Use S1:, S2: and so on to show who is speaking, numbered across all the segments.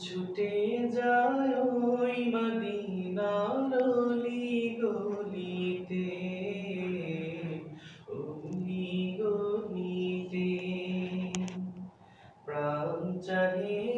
S1: ছুটে যায় ওই মদিনার অলি গলিতে অলি গলিতে প্রাণ চাহে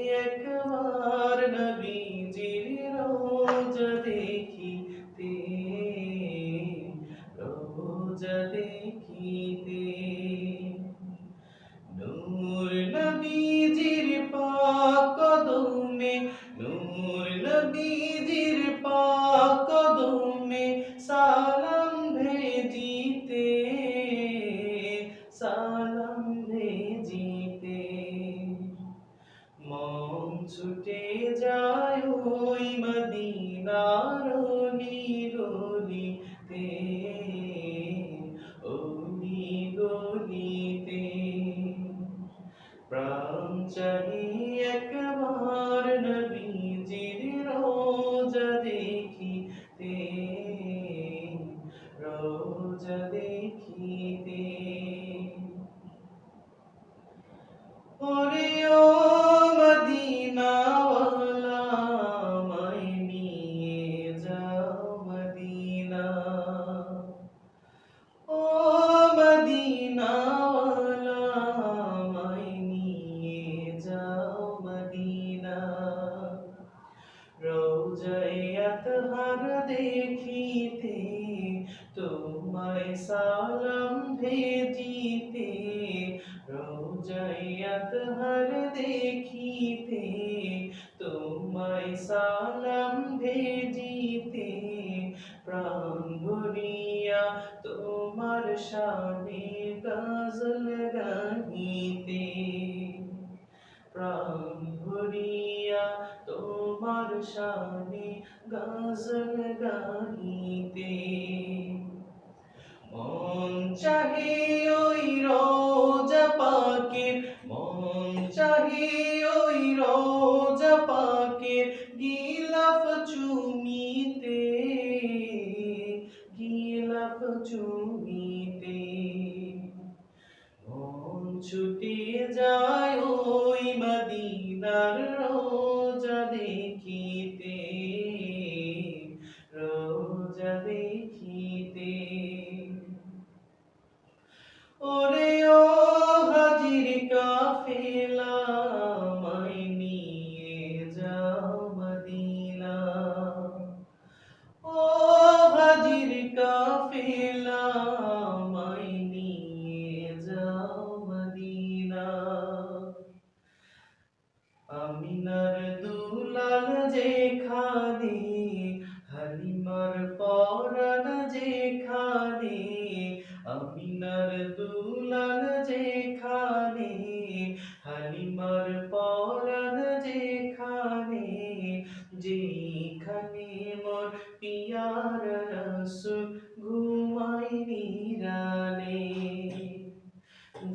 S1: দেখিতে, রোজাইয়াত হর দেখিতে, তোমায় সালাম ভেজিতে, প্রাণ ভরিয়া তোমার সামনে গাজল গাহিতে, প্রাণ ভরিয়া তোমার সামনে গজল গাহি গিলাফ চুমিতে গিলাফ চুমিতে। মন ছুটে যায় ওই মদিনার রোজা দেখিতে রোজা দেখিতে। ওরে ও হাজির কাফেলা আমিনার দুলান যেখানে, হালিমার পরান যেখানে যেখানে মোর পিয়ার রসুল ঘুমাই নিরানে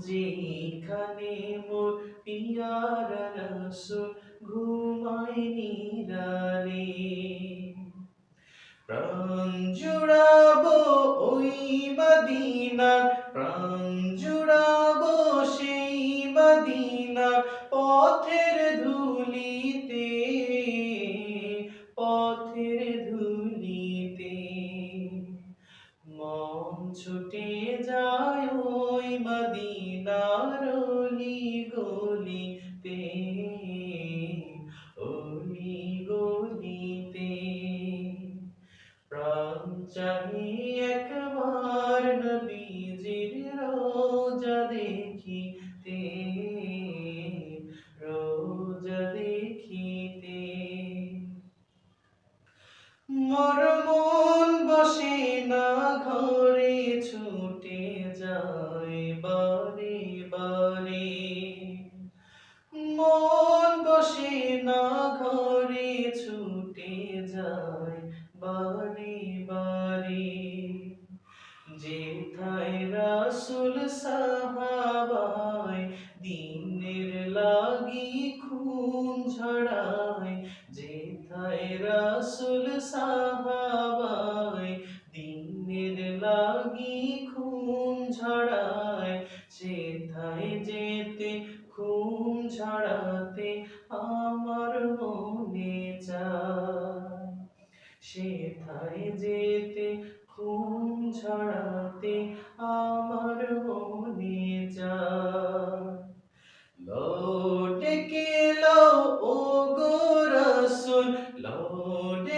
S1: যেখানে মোর পিয়ার রসুল 听。রাসুল সাহাবাই, দিনের লাগি খুন ঝড়ায়, সেথায় যেতে খুন ঝড়াতে আমার মনে যায় সেথায় যেতে খুন ঝড়াতে আমার মনে যায় লো ডেকে ও গো রসুল লৌটে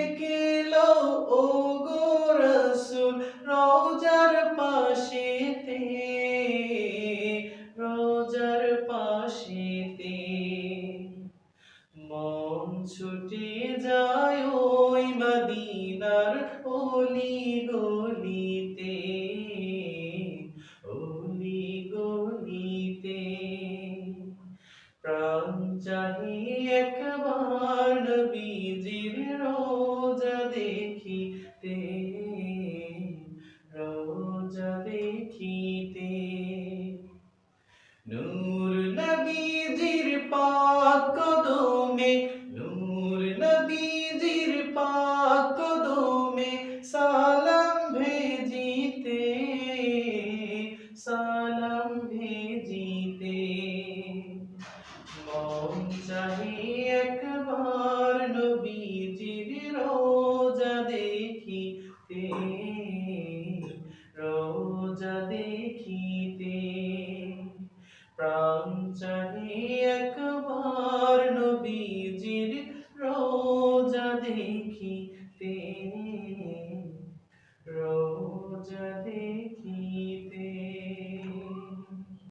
S1: একবার নবীজি